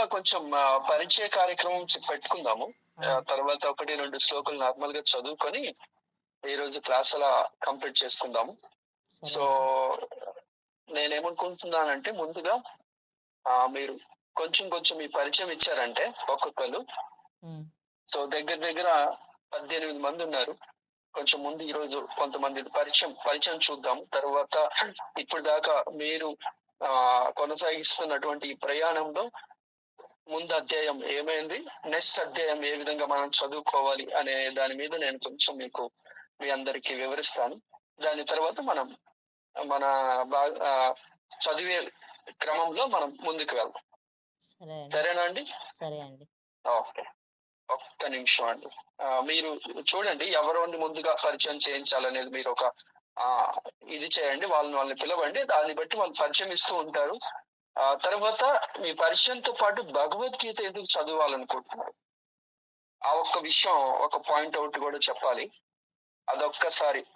ముందుగా కొంచెం పరిచయ కార్యక్రమం పెట్టుకుందాము. తర్వాత ఒకటి రెండు శ్లోకులు నార్మల్గా చదువుకొని ఈ రోజు క్లాస్ అలా కంప్లీట్ చేసుకుందాము. సో నేనేమనుకుంటున్నానంటే ముందుగా ఆ, మీరు కొంచెం కొంచెం మీ పరిచయం ఇచ్చారంటే ఒక్కొక్కరు. సో దగ్గర దగ్గర పద్దెనిమిది మంది ఉన్నారు. కొంచెం ముందు ఈ రోజు కొంతమంది పరిచయం పరిచయం చూద్దాం. తర్వాత ఇప్పుడు దాకా మీరు ఆ కొనసాగిస్తున్నటువంటి ఈ ప్రయాణంలో ముందు అధ్యాయం ఏమైంది? నెక్స్ట్ అధ్యాయం ఏ విధంగా మనం చదువుకోవాలి అనే దాని మీద నేను కొంచెం మీకు మీ అందరికి వివరిస్తాను. దాని తర్వాత మనం మన చదివే క్రమంలో మనం ముందుకు వెళ్దాం. సరేనా అండి? సరే అండి. ఓకే. ఒక్క నిమిషం అండి. మీరు చూడండి ఎవరిని ముందుగా పరిచయం చేయించాలనేది మీరు ఒక ఆ ఇది చేయండి. వాళ్ళని వాళ్ళని పిలవండి. దాన్ని బట్టి వాళ్ళు పరిచయం ఇస్తూ ఉంటారు. ఆ తర్వాత మీ పరిచయంతో పాటు భగవద్గీత ఎందుకు చదవాలనుకుంటున్నారు? ఆ ఒక్క విషయం ఒక పాయింట్ అవుట్ కూడా చెప్పాలి. అదొక్కసారి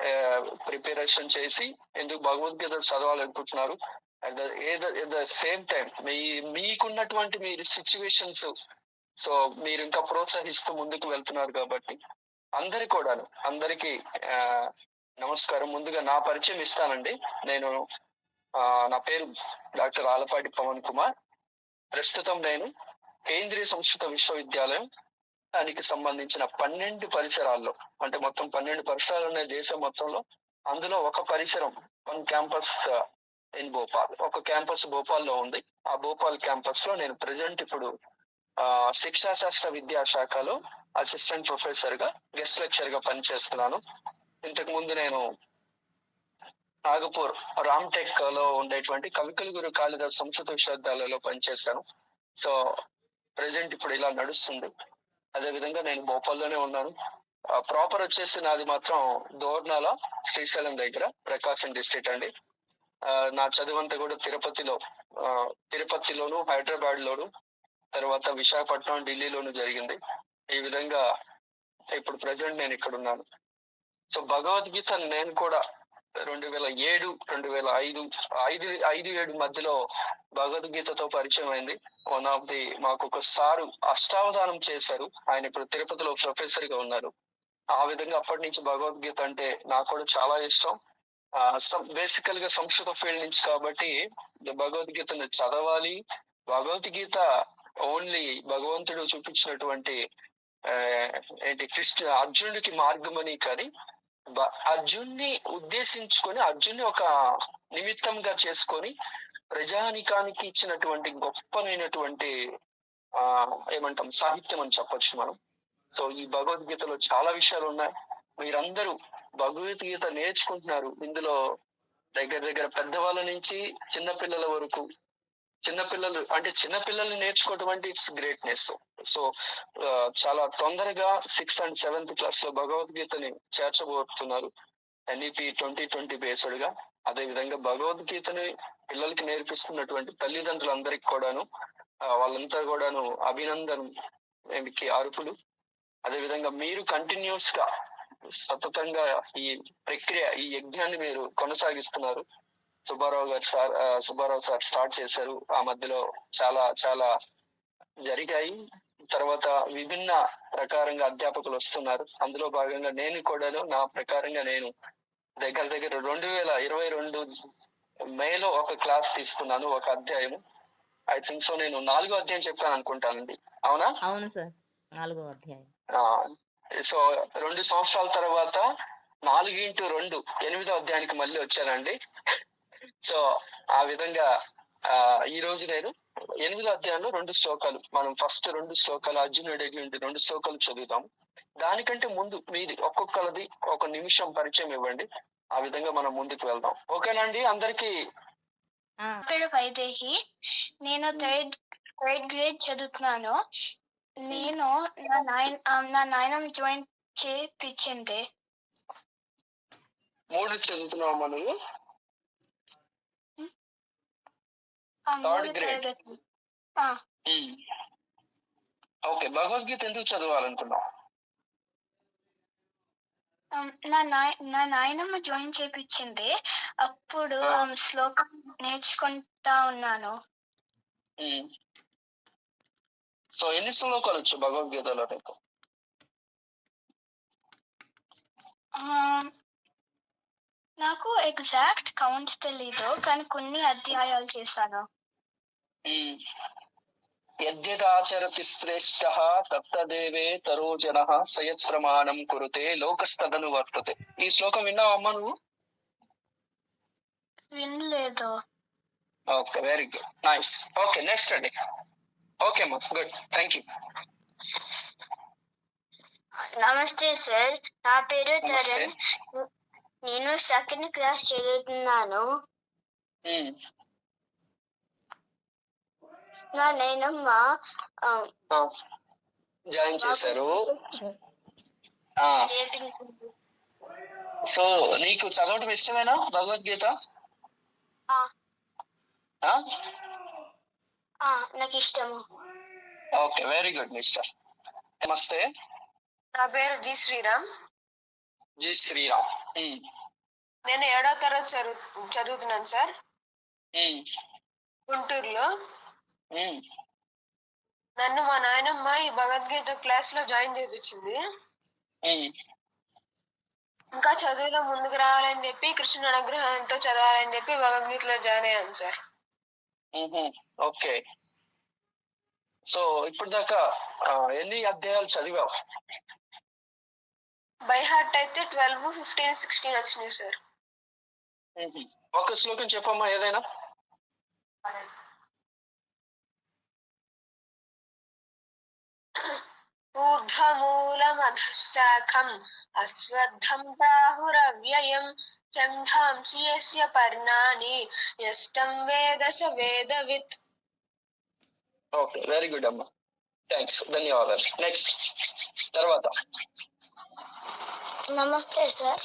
ప్రిపరేషన్ చేసి ఎందుకు భగవద్గీత చదవాలనుకుంటున్నారు? అట్ ద సేమ్ టైం మీ మీకున్నటువంటి మీరు సిచ్యువేషన్స్ సో మీరు ఇంకా ప్రోత్సహిస్తూ ముందుకు వెళ్తున్నారు కాబట్టి అందరి కూడాను అందరికి నమస్కారం. ముందుగా నా పరిచయం ఇస్తానండి. నేను నా పేరు డాక్టర్ ఆలపాటి పవన్ కుమార్. ప్రస్తుతం నేను కేంద్రీయ సంస్కృత విశ్వవిద్యాలయం దానికి సంబంధించిన పన్నెండు పరిసరాల్లో అంటే మొత్తం పన్నెండు పరిసరాలు ఉన్నాయి దేశం మొత్తంలో. అందులో ఒక పరిసరం వన్ క్యాంపస్ ఇన్ భోపాల్. ఒక క్యాంపస్ భోపాల్లో ఉంది. ఆ భోపాల్ క్యాంపస్లో నేను ప్రజెంట్ ఇప్పుడు ఆ శిక్షా శాస్త్ర విద్యాశాఖలో అసిస్టెంట్ ప్రొఫెసర్గా గెస్ట్ లెక్చర్గా పనిచేస్తున్నాను. ఇంతకు ముందు నేను నాగపూర్ రామ్టెక్లో ఉండేటువంటి కవికల గురు కాళిదాస్ సంస్కృత విశ్వవిద్యాలయంలో పనిచేశాను. సో ప్రజెంట్ ఇప్పుడు ఇలా నడుస్తుంది. అదే విధంగా నేను భోపాల్లోనే ఉన్నాను. ప్రాపర్ వచ్చేసి నాది మాత్రం దోర్నాల శ్రీశైలం దగ్గర ప్రకాశం డిస్ట్రిక్ట్ అండి. నా చదువంతా కూడా తిరుపతిలో తిరుపతిలోను హైదరాబాద్ లోను తర్వాత విశాఖపట్నం ఢిల్లీలోను జరిగింది. ఈ విధంగా ఇప్పుడు ప్రజెంట్ నేను ఇక్కడ ఉన్నాను సో భగవద్గీత నేను కూడా రెండు వేల ఏడు రెండు వేల ఐదు ఐదు ఐదు ఏడు మధ్యలో భగవద్గీతతో పరిచయం అయింది. వన్ ఆఫ్ ది మాకు ఒక సారు అష్టావధానం చేశారు. ఆయన ఇప్పుడు తిరుపతిలో ప్రొఫెసర్గా ఉన్నారు. ఆ విధంగా అప్పటి నుంచి భగవద్గీత అంటే నాకు కూడా చాలా ఇష్టం. బేసికల్గా సంస్కృత ఫీల్డ్ నుంచి కాబట్టి భగవద్గీతను చదవాలి. భగవద్గీత ఓన్లీ భగవంతుడు చూపించినటువంటి ఏంటి కృష్ణ అర్జునుడికి మార్గమని కానీ అర్జున్ని ఉద్దేశించుకొని అర్జున్ని ఒక నిమిత్తంగా చేసుకొని ప్రజానికానికి ఇచ్చినటువంటి గొప్పనైనటువంటి ఆ ఏమంటాం సాహిత్యం అని చెప్పొచ్చు మనం. సో ఈ భగవద్గీతలో చాలా విషయాలు ఉన్నాయి మీరందరూ భగవద్గీత నేర్చుకుంటున్నారు. ఇందులో దగ్గర దగ్గర పెద్దవాళ్ళ నుంచి చిన్న పిల్లల వరకు చిన్న పిల్లలు అంటే చిన్న నేర్చుకోవటం అంటే ఇట్స్ గ్రేట్నెస్ సో చాలా తొందరగా సిక్స్త్ అండ్ సెవెంత్ క్లాస్లో భగవద్గీతని చేర్చబోతున్నారు ఎన్ఈపి ట్వంటీ ట్వంటీ బేస్డ్గా. అదే విధంగా భగవద్గీతని పిల్లలకి నేర్పిస్తున్నటువంటి తల్లిదండ్రులందరికీ కూడాను వాళ్ళంతా కూడాను అభినందన్ అరుపులు. అదే విధంగా మీరు కంటిన్యూస్గా సతతంగా ఈ ప్రక్రియ ఈ యజ్ఞాన్ని మీరు కొనసాగిస్తున్నారు. సుబ్బారావు గారు సార్ సుబ్బారావు సార్ స్టార్ట్ చేశారు. ఆ మధ్యలో చాలా చాలా జరిగాయి. తర్వాత విభిన్న ప్రకారంగా అధ్యాపకులు వస్తున్నారు. అందులో భాగంగా నేను కూడాను నా ప్రకారంగా నేను దగ్గర దగ్గర రెండు వేల ఇరవై రెండు మేలో ఒక క్లాస్ తీసుకున్నాను ఒక అధ్యాయం ఐ థింక్ సో నేను నాలుగో అధ్యాయం చెప్పాను అనుకుంటానండి. అవునా? అవును సార్. నాలుగో అధ్యాయం. సో రెండు సంవత్సరాల తర్వాత నాలుగు ఇంటూ రెండు ఎనిమిదో అధ్యాయానికి మళ్ళీ వచ్చానండి. సో ఆ విధంగా ఆ ఈ రోజు నేను ఎనిమిదో అధ్యాయంలో రెండు శ్లోకాలు మనం ఫస్ట్ రెండు శ్లోకాలు అర్జునుడి నుండి రెండు శ్లోకాలు చదువుతాం. దానికంటే ముందు మీది ఒక్కొక్కరిది ఒక నిమిషం పరిచయం ఇవ్వండి. ఆ విధంగా మనం ముందుకు వెళ్దాం. ఓకేనండి అందరికి వైదేహి నేను థర్డ్ థర్డ్ గ్రేడ్ చదువుతున్నాను. నేను నా నాయన నా నాయనం జాయిన్ చేపించింది. మూడు చదువుతున్నాం మనము తరగతి ఆ, ఓకే భగవద్గీత ఎందుకు చదవాలనుకున్నాం ఆ, నా నా నాయనమ్మ జాయిన్ చేపించింది అప్పుడు. ఆ, శ్లోకం నేర్చుకుంటా ఉన్నాను. సో ఎన్ని శ్లోకాలు వచ్చు భగవద్గీతలో నీకు? నాకు ఎగ్జాక్ట్ కౌంట్ తెలీదు కానీ కొన్ని అధ్యాయాలు చేశాను. యద్యదాచరతి శ్రేష్ఠ తత్తదేవే తరో జన సయత్ ప్రమాణం కురుతే లోకస్తదను వర్తతే. ఈ శ్లోకం విన్నావమ్మా నువ్వు? వినలేదు. Okay very good. Nice. Okay next అండి. ఓకే అమ్మా గుడ్. థ్యాంక్ యూ నమస్తే సార్. నా పేరు. తరుణ్. నేను సెకండ్ క్లాస్ చదువుతున్నాను. నా నేనమ్మ. జాయిన్ చేశారు. సో నీకు చదవటం ఇష్టమేనా? భగవద్గీత? ఆ, ఆ? ఆ, నాకు ఇష్టము ఓకే వెరీ గుడ్ మిస్టర్. నమస్తే. నా పేరు జి శ్రీరామ్. జై శ్రీరామ్. నేను ఏడో తరగతి చదువు చదువుతున్నాను సార్. గుంటూరులో. నన్ను మా నాయనమ్మ ఈ భగవద్గీత క్లాస్లో జాయిన్ చేయించింది. ఇంకా చదువులో ముందుకు రావాలని చెప్పి కృష్ణుని అనుగ్రహంతో చదవాలని చెప్పి భగవద్గీతలో జాయిన్ అయ్యాను సార్. ఓకే. సో ఇప్పుడు దాకా ఎన్ని అధ్యాయాలు చదివావు? బై హార్ట్ అయితే ట్వెల్వ్ ఫిఫ్టీన్ సిక్స్టీన్ వచ్చినాయి సార్. ఒక శ్లోకం చెప్పమ్మా ఏదైనా. ఊర్ధ్వమూలమధశాఖం అశ్వత్థం ప్రాహురవ్యయం చంధాంసి యస్య పర్ణాని యస్తం వేద స వేదవిత్ ఓకే వెరీ గుడ్ అమ్మా థ్యాంక్స్ ధన్యవాదాలు. నెక్స్ట్ తర్వాత. నమస్తే సార్.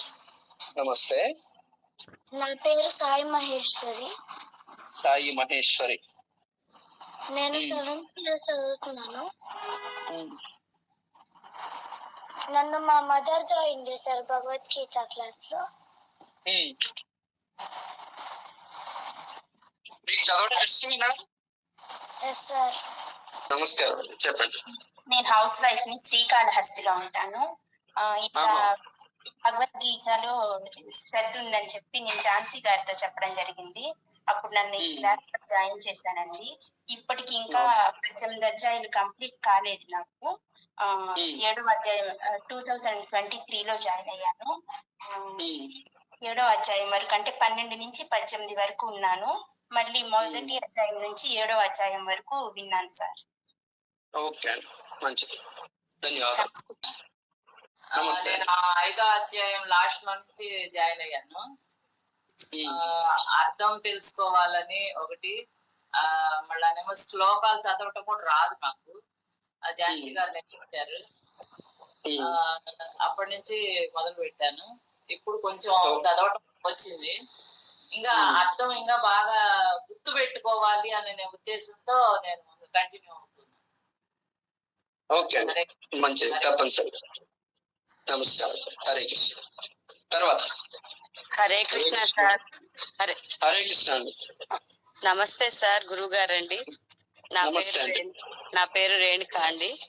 నమస్తే. నా పేరు సాయి మహేశ్వరి. సాయి మహేశ్వరి. నేను మ్మ్. సెవెంత్ క్లాస్ చదువుతున్నాను. ఉమ్. నన్ను మా మదర్ జాయిన్ చేశారు భగవద్గీత క్లాస్లో నమస్కారం. చెప్పండి. నేను హౌస్ వైఫ్ని శ్రీకాళహస్తిలో ఉంటాను. భగవద్గీతలో శ్రద్ధ ఉందని చెప్పి నేను ఝాన్సీ గారితో చెప్పడం జరిగింది. అప్పుడు నన్ను ఈ. క్లాస్ జాయిన్ చేశానండి. ఇప్పటికి ఇంకా పద్దెనిమిది అధ్యాయులు కంప్లీట్ కాలేదు నాకు. ఏడో అధ్యాయం టూ థౌజండ్ ట్వంటీ త్రీలో జాయిన్ అయ్యాను. ఏడో అధ్యాయం వరకు అంటే పన్నెండు నుంచి పద్దెనిమిది వరకు ఉన్నాను. మళ్ళీ మొదటి అధ్యాయం నుంచి ఏడో అధ్యాయం వరకు విన్నాను సార్. ఓకే మంచిది. ధన్యవాదాలు. నేను ఐదో అధ్యాయం లాస్ట్లో నుంచి జాయిన్ అయ్యాను. అర్థం తెలుసుకోవాలని ఒకటి ఆ మళ్ళానేమో శ్లోకాలు చదవటం కూడా రాదు నాకు ఝాన్సీ. గారు ఉమ్. అప్పటి నుంచి మొదలు పెట్టాను. ఇప్పుడు కొంచెం. చదవటం వచ్చింది. ఇంకా. అర్థం ఇంకా బాగా గుర్తు పెట్టుకోవాలి అనే ఉద్దేశంతో నేను కంటిన్యూ అవుతున్నాను. ఓకే. మంచిది తప్పనిసరి. నమస్కారం. హరే కృష్ణ. తర్వాత. హరే కృష్ణ సార్. హరే. హరే కృష్ణ. అండి నమస్తే సార్ గురువు గారండి నా నమస్తే పేరు నా పేరు రేణుక అండి.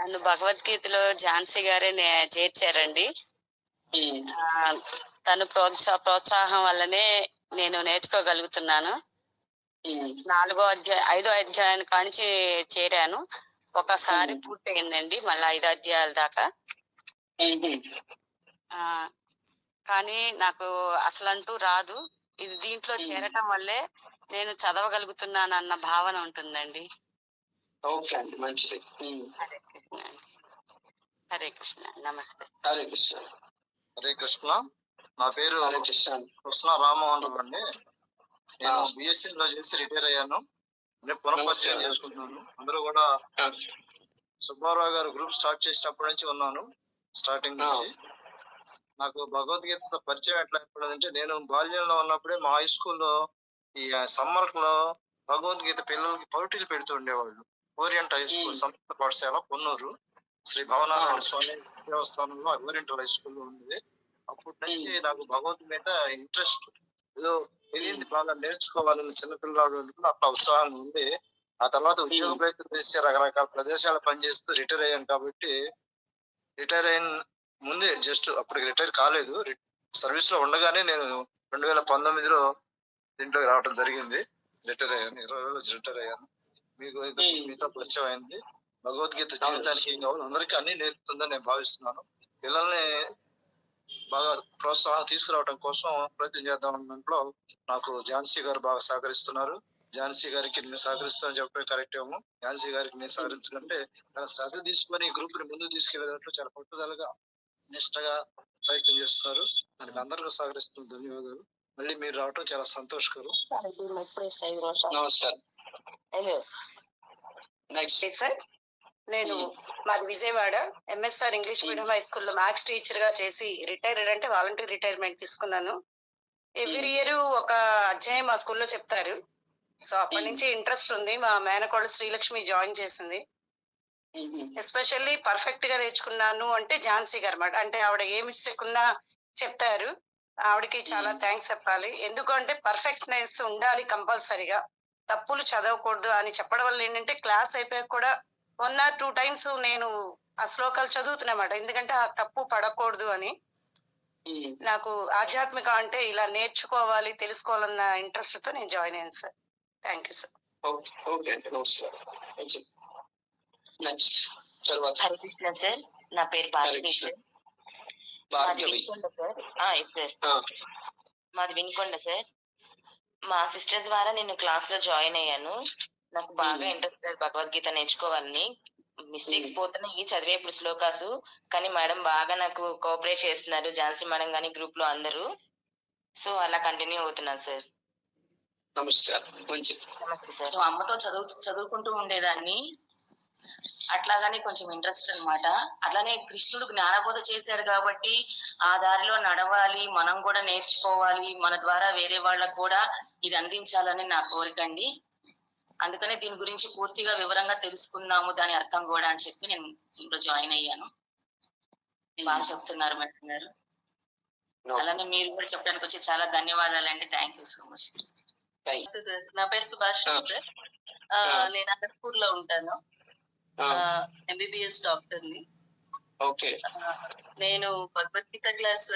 నన్ను భగవద్గీతలో ఝాన్సీ గారే నే- చేర్చారండి. తను ప్రోత్సా ప్రోత్సాహం వల్లనే నేను నేర్చుకోగలుగుతున్నాను. నాలుగో అధ్యాయ ఐదో అధ్యాయం కాంచి చేరాను. ఒకసారి పూర్తయిందండి మళ్ళీ ఐదు అధ్యాయాల దాకా. ఆ, కానీ నాకు అసలంటూ రాదు. ఇది దీంట్లో చేరటం వల్లే నేను చదవగలుగుతున్నాను అన్న భావన ఉంటుందండి. ఓకే అండి మంచిది. హరే కృష్ణ నమస్తే హరే కృష్ణ హరే కృష్ణ నా పేరు హరే కృష్ణ. కృష్ణ రామమోహన్ రావు అండి నేను. బిఎస్సీ లో చేసి రిటైర్ అయ్యాను నేను పునఃపరిచయం. చేసుకుంటున్నాను అందరూ కూడా. సుబ్బారావు గారు గ్రూప్ స్టార్ట్ చేసినప్పటి నుంచి ఉన్నాను స్టార్టింగ్. నుంచి నాకు భగవద్గీత పరిచయం ఎట్లా ఏర్పడిందంటే నేను బాల్యంలో ఉన్నప్పుడే మా హై స్కూల్లో ఈ సమ్మర్లో భగవద్గీత పిల్లలకి పోటీలు పెడుతూ ఉండేవాళ్ళు ఓరియంట్ హై స్కూల్. సంస్కృత పాఠశాల పొన్నూరు శ్రీ భవనారాయణ. స్వామి దేవస్థానంలో ఓరియంటల్ హై స్కూల్ ఉంది అప్పటి నుంచి. నాకు భగవద్ మీద ఇంట్రెస్ట్. ఏదో తెలియంది బాగా నేర్చుకోవాలని చిన్నపిల్లలు అట్లా ఉత్సాహం ఉంది. ఆ తర్వాత ఉద్యోగ ప్రయత్నం చేస్తే రకరకాల ప్రదేశాలు పనిచేస్తూ రిటైర్ అయ్యాను కాబట్టి రిటైర్ అయిన ముందే జస్ట్ అప్పటికి రిటైర్ కాలేదు. సర్వీస్లో ఉండగానే నేను రెండు వేల పంతొమ్మిదిలో దీంట్లోకి రావడం జరిగింది. రిటైర్ అయ్యాను. ఇరవై రోజులు రిటైర్ అయ్యాను. మీకు. మీతో పరిచయం అయింది భగవద్గీత జీవితానికి ఏం కావాలి అందరికీ అన్ని నేర్పుతుందని నేను భావిస్తున్నాను. పిల్లల్ని బాగా ప్రోత్సాహం తీసుకురావడం కోసం ప్రయత్నం చేద్దాం దాంట్లో నాకు ఝాన్సీ గారు బాగా సహకరిస్తున్నారు. ఝాన్సీ గారికి నేను సహకరిస్తానని చెప్పే కరెక్ట్ ఏమో. ఝాన్సీ గారికి నేను సహకరించుకుంటే తన శ్రద్ధ తీసుకొని గ్రూప్ని ముందుకు తీసుకెళ్ళేటట్లు చాలా పట్టుదలగా నిష్టగా ప్రయత్నం చేస్తున్నారు. దానికి అందరికీ సహకరిస్తున్న ధన్యవాదాలు. మళ్ళీ మీరు రావటం చాలా సంతోషకరం. నమస్కారం సార్ నేను మాది Vijayawada. MSR English medium high స్కూల్లో మ్యాథ్స్ టీచర్గా చేసి రిటైర్డ్ అంటే వాలంటీర్ రిటైర్మెంట్ తీసుకున్నాను. ఎవ్రీ ఇయర్ ఒక అధ్యాయం మా స్కూల్లో చెప్తారు. సో అప్పటి నుంచి ఇంట్రెస్ట్ ఉంది. మా మేనకోడ శ్రీలక్ష్మి జాయిన్ చేసింది. ఎస్పెషల్లీ పర్ఫెక్ట్గా నేర్చుకున్నాను అంటే ఝాన్సీ గారు అన్నమాట. అంటే ఆవిడ ఏ మిస్టేక్ ఉన్నా చెప్తారు. ఆవిడకి చాలా థ్యాంక్స్ చెప్పాలి. ఎందుకంటే పర్ఫెక్ట్నెస్ ఉండాలి కంపల్సరీగా. తప్పులు చదవకూడదు అని చెప్పడం వల్ల ఏంటంటే క్లాస్ అయిపోయాక కూడా వన్ ఆర్ టూ టైమ్స్ నేను ఆ శ్లోకాలు చదువుతున్నమాట. ఎందుకంటే ఆ తప్పు పడకూడదు అని. నాకు ఆధ్యాత్మిక అంటే ఇలా నేర్చుకోవాలి తెలుసుకోవాలన్న ఇంట్రెస్ట్తో నేను జాయిన్ అయ్యాను sir. Thank you sir okay okay అండి. నమస్కారం. నెక్స్ట్ తర్వాత. హరే కృష్ణ సార్ నా పేరు కృష్ణ. సార్. మాది వినుకొండ సార్. మా సిస్టర్ ద్వారా నేను క్లాస్లో జాయిన్ అయ్యాను. నాకు బాగా. ఇంట్రెస్ట్ లేదు భగవద్గీత నేర్చుకోవాలని. మిస్టేక్స్ పోతున్నాయి. చదివే ఇప్పుడు శ్లోకాసు. కానీ మేడం బాగా నాకు కోఆపరేట్ చేస్తున్నారు. ఝాన్సీ మేడం కానీ గ్రూప్లో అందరూ. సో అలా కంటిన్యూ అవుతున్నాను సార్. నమస్కారం. నమస్తే సార్. అమ్మతో చదువు చదువుకుంటూ ఉండేదాన్ని. అట్లాగానే కొంచెం ఇంట్రెస్ట్ అన్నమాట. అట్లానే కృష్ణుడు జ్ఞానబోధ చేశారు కాబట్టి ఆ దారిలో నడవాలి మనం కూడా నేర్చుకోవాలి మన ద్వారా వేరే వాళ్ళకు కూడా ఇది అందించాలని నా కోరిక అండి. అందుకనే దీని గురించి పూర్తిగా వివరంగా తెలుసుకుందాము దాని అర్థం కూడా అని చెప్పి నేను దీంట్లో జాయిన్ అయ్యాను. బాగా చెప్తున్నారు మేడం గారు. అలానే మీరు కూడా చెప్పడానికి వచ్చి చాలా ధన్యవాదాలు అండి. థ్యాంక్ యూ సో మచ్ నా పేరు సుభాష్ ఆ. సార్. ఆ. నేను అనంతపూర్లో ఉంటాను. ఎంబీబీఎస్ డాక్టర్ని ఓకే. నేను భగవద్గీత క్లాస్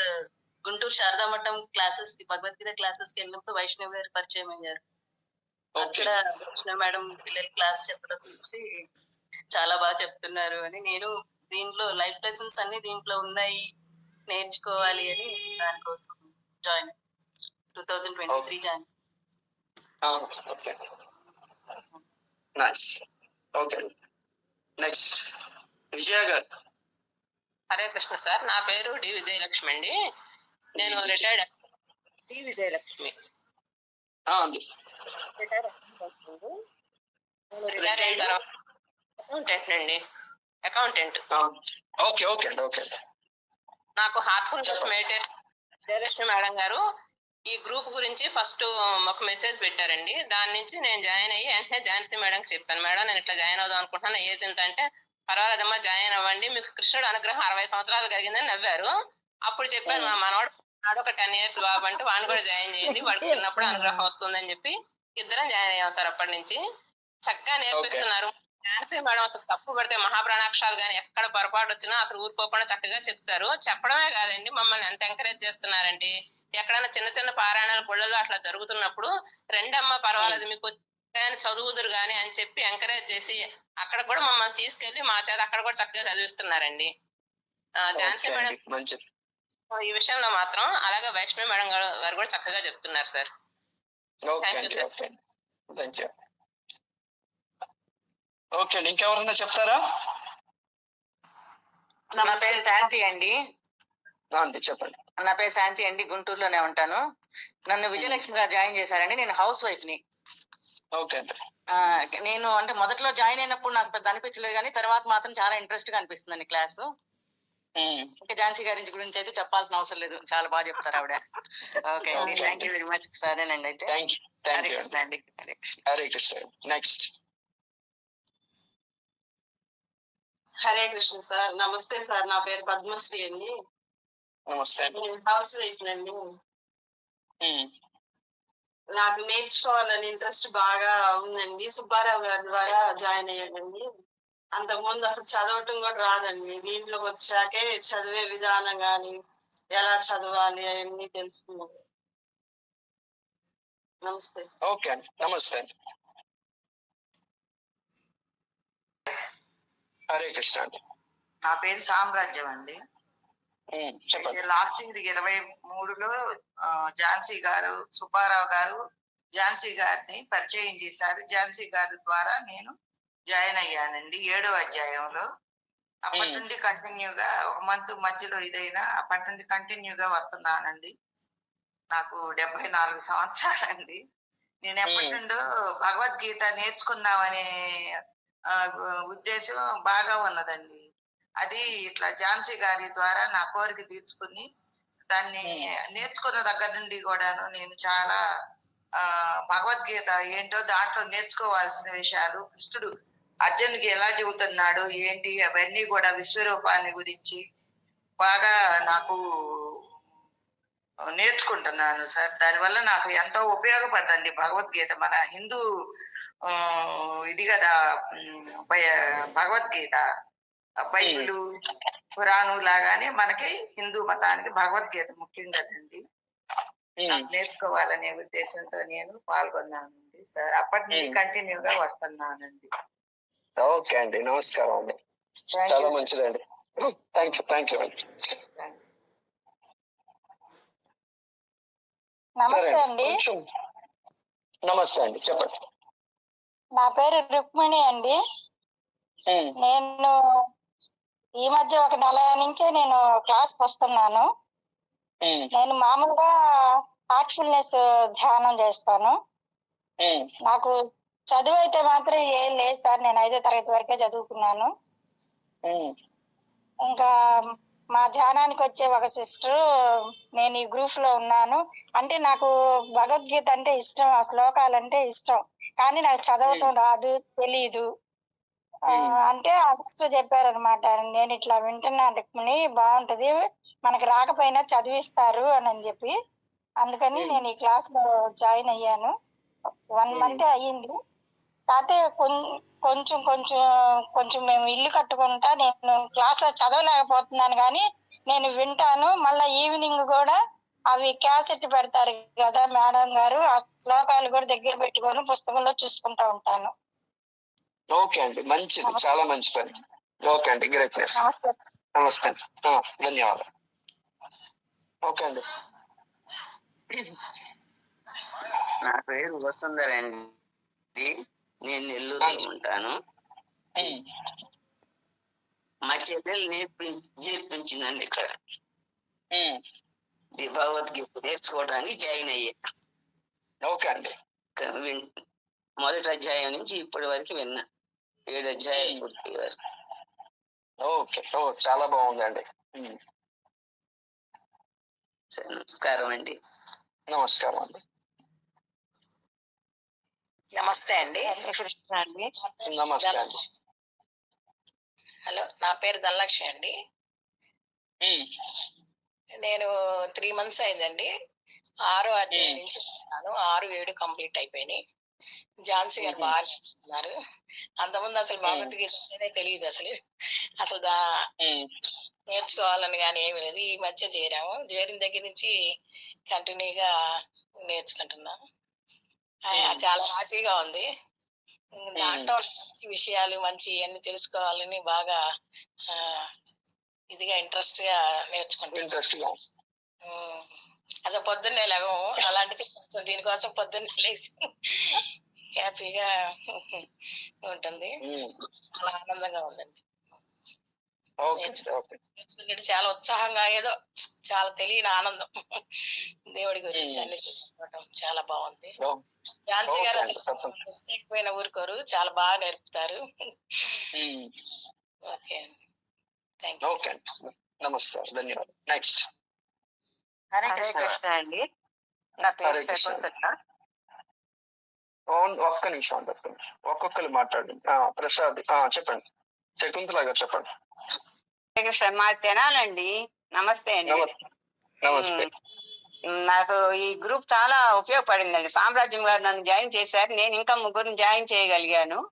గుంటూరు శారదా మఠం క్లాసెస్కి భగవద్గీత క్లాసెస్కి వెళ్ళినప్పుడు వైష్ణవ్ గారు పరిచయం అయ్యారు. అక్కడ వైష్ణవ్ మేడం పిల్లలు క్లాస్ చెప్పడం చూసి చాలా బాగా చెప్తున్నారు అని నేను దీంట్లో లైఫ్ లెసన్స్ అన్ని దీంట్లో ఉన్నాయి నేర్చుకోవాలి అని దానికోసం join two thousand twenty three join. Okay. Nice. Okay. Next Vijaya గారు. హరే కృష్ణ సార్ నా పేరు డి విజయలక్ష్మి అండి. నేను retired D Vijayalakshmi. Retire retire అయిన తర్వాత అకౌంటెంట్ అండి. అకౌంటెంట్. ఓకే ఓకే అండి ఓకే నాకు హార్ట్ఫుల్నెస్ మెడిటేషన్ జయలక్ష్మి మేడం గారు ఈ గ్రూప్ గురించి ఫస్ట్ ఒక మెసేజ్ పెట్టారండి. దాని నుంచి నేను జాయిన్ అయ్యి వెంటనే ఝాన్సీ మేడం చెప్పాను. మేడం నేను ఇట్లా జాయిన్ అవుదాం అనుకుంటున్నాను. ఏజ్ ఎంత అంటే పర్వాలేదమ్మా జాయిన్ అవ్వండి. మీకు కృష్ణుడు అనుగ్రహం అరవై సంవత్సరాలు కలిగిందని నవ్వారు. అప్పుడు చెప్పాను మా మనవాడు వాడు ఒక టెన్ ఇయర్స్ బాబు అంటే వాడిని కూడా జాయిన్ చేయండి. వాడికి చిన్నప్పుడు అనుగ్రహం వస్తుందని చెప్పి ఇద్దరం జాయిన్ అయ్యాం సార్ అప్పటి నుంచి. చక్కగా నేర్పిస్తున్నారు. ఝాన్సీ మేడం అసలు తప్పు పడితే మహాప్రాణాక్షరాలు కానీ ఎక్కడ పొరపాటు వచ్చినా అసలు ఊరుకోకుండా చక్కగా చెప్తారు. చెప్పడమే కాదండి మమ్మల్ని ఎంత ఎంకరేజ్ చేస్తున్నారంటే ఎక్కడైనా చిన్న చిన్న పారాయణాల గుళ్ళలో అట్లా జరుగుతున్నప్పుడు రెండమ్మ పర్వాలేదు మీకు చదువుదురు గాని అని చెప్పి ఎంకరేజ్ చేసి అక్కడ కూడా మమ్మల్ని తీసుకెళ్ళి మా చేత అక్కడ కూడా చక్కగా చదివిస్తున్నారండి. ఝాన్సీ మేడం ఈ విషయంలో మాత్రం అలాగే వైష్ణవి మేడం గారు కూడా చక్కగా చెప్తున్నారు సార్. థ్యాంక్ యూ ఓకే అండి. ఇంకెవరన్నా చెప్తారా? నా పేరు శాంతి అండి. అండి చెప్పండి. నా పేరు శాంతి అండి. గుంటూరులోనే ఉంటాను. నన్ను విజయలక్ష్మి గారు జాయిన్ చేశారండి. నేను హౌస్ వైఫ్ని. ఓకే అండి. నేను అంటే మొదట్లో జాయిన్ అయినప్పుడు నాకు పెద్ద అనిపించలేదు కానీ తర్వాత మాత్రం చాలా ఇంట్రెస్ట్గా అనిపిస్తుందండి క్లాసు ఇంకా ఝాన్సీ గారి గురించి అయితే చెప్పాల్సిన అవసరం లేదు. చాలా బాగా చెప్తారు ఆవిడ. ఓకే అండి. థ్యాంక్ యూ వెరీ మచ్ సరేనండి అయితే. హరే కృష్ణ అండి. Hare Krishna. Hare Krishna. Next Hare Krishna sir. నమస్తే సార్. నా పేరు పద్మశ్రీ అండి. నమస్తే. హౌస్ వైఫ్ అండి. నాకు నేర్చుకోవాలని ఇంట్రెస్ట్ బాగా ఉందండి. సుబ్బారావు గారి ద్వారా జాయిన్ అయ్యానండి. అంతకుముందు అసలు చదవటం కూడా రాదండి. దీంట్లోకి వచ్చాకే చదివే విధానం కానీ ఎలా చదవాలి అవన్నీ తెలుసుకున్నాను. నమస్తే ఓకే అండి. నమస్తే హరే కృష్ణ అండి. నా పేరు సామ్రాజ్యం అండి. లాస్ట్ ఇయర్ ఇరవై మూడులో ఝాన్సీ గారు సుబ్బారావు గారు ఝాన్సీ గారిని పరిచయం చేశారు. ఝాన్సీ గారి ద్వారా నేను జాయిన్ అయ్యానండి ఏడో అధ్యాయంలో. అప్పటి. నుండి కంటిన్యూగా ఒక మంత్ మధ్యలో ఇదైనా అప్పటి నుండి కంటిన్యూగా వస్తున్నానండి. నాకు డెబ్బై నాలుగు సంవత్సరాలండి. నేను ఎప్పటి. నుండో భగవద్గీత నేర్చుకుందామనే ఉద్దేశం బాగా ఉన్నదండి. అది ఇట్లా ఝాన్సీ గారి ద్వారా నా కోరిక తీర్చుకుని దాన్ని నేర్చుకున్న దగ్గర నుండి కూడాను నేను చాలా ఆ భగవద్గీత ఏంటో దాంట్లో నేర్చుకోవాల్సిన విషయాలు కృష్ణుడు అర్జునుడికి ఎలా చెబుతున్నాడు ఏంటి అవన్నీ కూడా విశ్వరూపాన్ని గురించి బాగా నాకు నేర్చుకుంటున్నాను సార్. దానివల్ల నాకు ఎంతో ఉపయోగపడుతుంది భగవద్గీత. మన హిందూ ఇది కదా భగవద్గీత. బైబిలు పురాణం లాగానే మనకి హిందూ మతానికి భగవద్గీత ముఖ్యం కదండి నేర్చుకోవాలనే ఉద్దేశంతో నేను పాల్గొన్నానండి సార్. అప్పటి నుండి. కంటిన్యూగా వస్తున్నానండి. ఓకే అండి నమస్కారం అండి. చాలా. మంచిదండి. థ్యాంక్ యూ థ్యాంక్ యూ అండి. సరే కొంచెం నమస్తే అండి చెప్పండి. నా పేరు రుక్మిణి అండి. నేను ఈ మధ్య ఒక నెల నుంచే నేను క్లాస్ వస్తున్నాను. నేను మామూలుగా హార్ట్ఫుల్నెస్ ధ్యానం చేస్తాను. నాకు చదువు అయితే మాత్రం ఏం లేదు సార్ నేను ఐదో తరగతి వరకే చదువుకున్నాను. ఇంకా మా ధ్యానానికి వచ్చే ఒక సిస్టర్ నేను ఈ గ్రూప్లో ఉన్నాను. అంటే నాకు భగవద్గీత అంటే ఇష్టం ఆ శ్లోకాలు అంటే ఇష్టం. కానీ నాకు చదవటం రాదు తెలీదు. అంటే సిస్టర్ చెప్పారనమాట నేను ఇట్లా వింటున్నాను రుక్మిణి బాగుంటది మనకి రాకపోయినా చదివిస్తారు అని అని చెప్పి. అందుకని నేను ఈ క్లాస్లో జాయిన్ అయ్యాను. వన్ మంత్ అయ్యింది. కాకపోతే కొంచెం కొంచెం కొంచెం మేము ఇల్లు కట్టుకుంటా నేను క్లాస్లో చదవలేకపోతున్నాను కానీ నేను వింటాను. మళ్ళా ఈవినింగ్ కూడా అవి క్యాసెట్ పెడతారు కదా మేడం గారు ఆ శ్లోకాలు కూడా దగ్గర పెట్టుకొని పుస్తకంలో చూసుకుంటా ఉంటాను. ఓకే అండి మంచిది చాలా మంచి పని. ఓకే అండి గ్రేట్నెస్. నమస్తే. ధన్యవాదాలు. ఓకే అండి. నా పేరు వసుంధర అండి నేను నెల్లూరులో ఉంటాను. మా చెల్లెలు నేర్పి నేర్పించిందండి ఇక్కడ. ఈ భగవద్గీత నేర్చుకోవడానికి జాయిన్ అయ్యా. ఓకే అండి. మొదటి అధ్యాయం నుంచి ఇప్పటి వరకు విన్నా. ఏడు అధ్యాయాలు పూర్తి వరకు. ఓకే. ఓ చాలా బాగుందండి. నమస్కారం అండి. నమస్కారం అండి. నమస్తే అండి. కృష్ణ అండి. నమస్తే అండి. హలో నా పేరు ధనలక్ష్మి అండి. నేను త్రీ మంత్స్ అయిందండి. ఆరో అధ్యాయం నుంచి ఆరు ఏడు కంప్లీట్ అయిపోయినాయి. ఝాన్సీ గారు బాగా నేర్పుతున్నారు అంతకుముందు అసలు భగవద్గీత అనేదే తెలియదు అసలు. అసలు దా నేర్చుకోవాలని కానీ ఏమీ లేదు. ఈ మధ్య చేరాము. చేరిన దగ్గర నుంచి కంటిన్యూగా నేర్చుకుంటున్నాము ఆ, చాలా హ్యాపీగా ఉంది. దాంట్లో మంచి విషయాలు మంచి అన్ని తెలుసుకోవాలని బాగా ఇదిగా ఇంట్రెస్ట్గా నేర్చుకుంటున్నాను ఇంట్రెస్ట్గా. అసలు పొద్దున్నే లేవము. అలాంటిది కొంచెం దీనికోసం పొద్దున్నే లేచి హ్యాపీగా ఉంటుంది. చాలా ఆనందంగా ఉందండి. నేర్చుకుంటే చాలా ఉత్సాహంగా ఏదో చాలా తెలియని ఆనందం దేవుడి గురించి అన్ని తెలుసుకోవటం చాలా బాగుంది. ఝాన్సీ గారు అసలు. మిస్టేక్ పోయిన ఊరుకోరు. చాలా బాగా నేర్పుతారు. ఓకే అండి. ఓకే అండి నమస్తే ధన్యవాదాలు నెక్స్ట్ హరే కృష్ణ అండి. నా పేరు. శకుంతల. ఓన్- ఒక్క నిమిషం అండి ఒక్క నిమిషం. ఒక్కొక్కరు మాట్లాడండి. ఆ, ప్రసాద్ ఆ, చెప్పండి. శకుంతల గారు చెప్పండి. హరే కృష్ణ మా తెనాలండి. నమస్తే అండి. నమస్తే. నమస్తే. నాకు ఈ గ్రూప్ చాలా ఉపయోగపడిందండి. సామ్రాజ్యం గారు నన్ను జాయిన్ చేశారు. నేను ఇంకా ముగ్గురిని జాయిన్ చేయగలిగాను.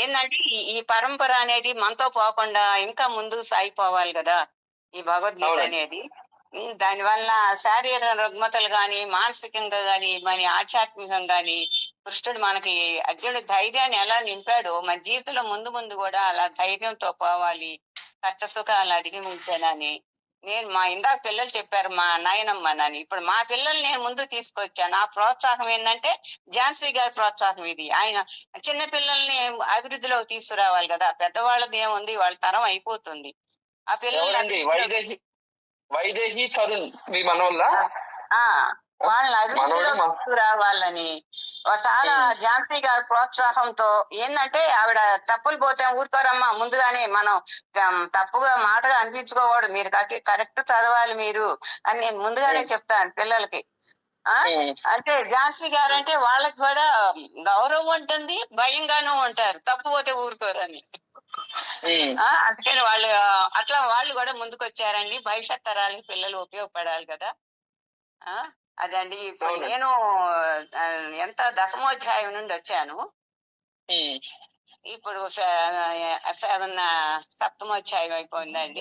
ఏంటంటే ఈ- ఈ పరంపర అనేది మనతో పోకుండా ఇంకా ముందుకు సాగిపోవాలి కదా ఈ భగవద్గీత. అనేది ఉమ్, దానివల్ల శారీరక రుగ్మతలు గాని మానసికంగా గాని మన ఆధ్యాత్మికంగా గాని కృష్ణుడు మనకి అర్జునుడు ధైర్యాన్ని ఎలా నింపాడో మన జీవితంలో ముందు ముందు కూడా అలా ధైర్యంతో పోవాలి కష్ట సుఖాలు అధిగమించానని నేను మా ఇందాక పిల్లలు చెప్పారు మా నాయనమ్మ నని ఇప్పుడు మా పిల్లల్ని నేను ముందు తీసుకొచ్చాను. ఆ ప్రోత్సాహం ఏంటంటే ఝాన్సీ గారి ప్రోత్సాహం ఇది. ఆయన చిన్న పిల్లల్ని అభివృద్ధిలోకి తీసుకురావాలి కదా. పెద్దవాళ్ళది ఏముంది? వాళ్ళ తరం అయిపోతుంది. ఆ పిల్లల్ని ఎవరండి? అభివృద్ధిలోకి- వైదేహి వైదేహి తరుణ్ మీ మనవల్ల ఆ వాళ్ళని అభివృద్ధిలో మనోడు మా- తీసుకురావాలని వా- చాలా ఝాన్సీ గారి ప్రోత్సాహంతో ఏంటంటే ఆవిడ తప్పులు పోతే ఊరుకోరమ్మా ముందుగానే మనం తప్పుగా మాటగా అనిపించుకోకూడదు మీరు కరెక్ట్ చదవాలి మీరు అని నేను ముందుగానే చెప్తాను పిల్లలకి. ఆ? అంటే ఝాన్సీ గారు అంటే వాళ్ళకి కూడా గౌరవం ఉంటుంది భయంగానూ ఉంటారు తప్పు పోతే ఊరుకోరని. ఆ, అందుకని వాళ్ళు అట్లా వాళ్ళు కూడా ముందుకు వచ్చారండి భవిష్యత్ తరాలకి పిల్లలు ఉపయోగపడాలి కదా. ఆ? అదండి. ఇప్పుడు. నేను ఎంత దశమోధ్యాయం నుండి వచ్చాను. ఇప్పుడు సెవెన్ సప్తమోధ్యాయం అయిపోయిందండి.